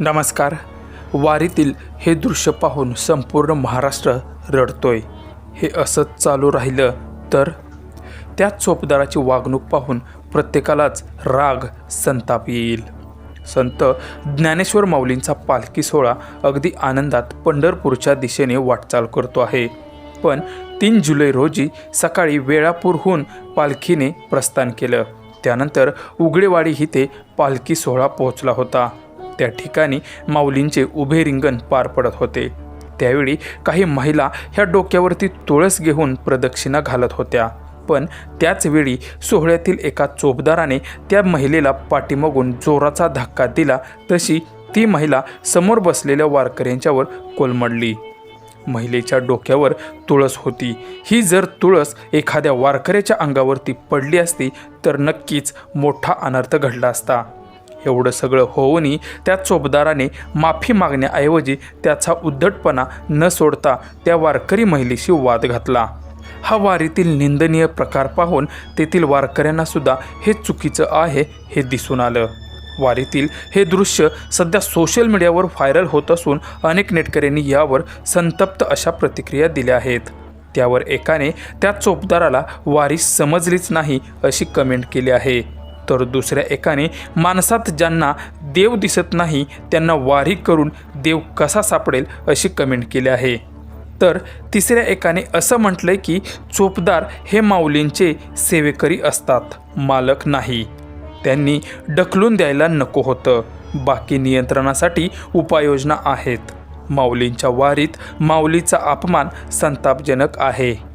नमस्कार. वारीतील हे दृश्य पाहून संपूर्ण महाराष्ट्र रडतोय. हे असंच चालू राहिलं तर? त्याच चोपदाराची वागणूक पाहून प्रत्येकालाच राग संताप येईल. संत ज्ञानेश्वर माऊलींचा पालखी सोहळा अगदी आनंदात पंढरपूरच्या दिशेने वाटचाल करतो आहे. पण तीन जुलै रोजी सकाळी वेळापूरहून पालखीने प्रस्थान केलं. त्यानंतर उगडेवाडी इथे पालखी सोहळा पोहोचला होता. त्या ठिकाणी माऊलींचे उभे रिंगण पार पडत होते. त्यावेळी काही महिला ह्या डोक्यावरती तुळस घेऊन प्रदक्षिणा घालत होत्या. पण त्याचवेळी सोहळ्यातील एका चोपदाराने त्या महिलेला पाठीमागून जोराचा धक्का दिला. तशी ती महिला समोर बसलेल्या वारकऱ्यांच्यावर कोलमडली. महिलेच्या डोक्यावर तुळस होती. ही जर तुळस एखाद्या वारकऱ्याच्या अंगावरती पडली असती तर नक्कीच मोठा अनर्थ घडला असता. एवढं सगळं होऊनही त्या चोपदाराने माफी मागण्याऐवजी त्याचा उद्धटपणा न सोडता त्या वारकरी महिलेशी वाद घातला. हा वारीतील निंदनीय प्रकार पाहून तेथील वारकऱ्यांना सुद्धा हे चुकीचं आहे हे दिसून आलं. वारीतील हे दृश्य सध्या सोशल मीडियावर व्हायरल होत असून अनेक नेटकऱ्यांनी यावर संतप्त अशा प्रतिक्रिया दिल्या आहेत. त्यावर एकाने त्या चोपदाराला वारी समजलीच नाही अशी कमेंट केली आहे. तर दुसऱ्या एकाने माणसात ज्यांना देव दिसत नाही त्यांना वारी करून देव कसा सापडेल अशी कमेंट केली आहे. तर तिसऱ्या एकाने असं म्हटलंय की चोपदार हे माऊलींचे सेवेकरी असतात मालक नाही. त्यांनी ढकलून द्यायला नको होतं. बाकी नियंत्रणासाठी उपाययोजना आहेत. माऊलींच्या वारीत माऊलीचा अपमान संतापजनक आहे.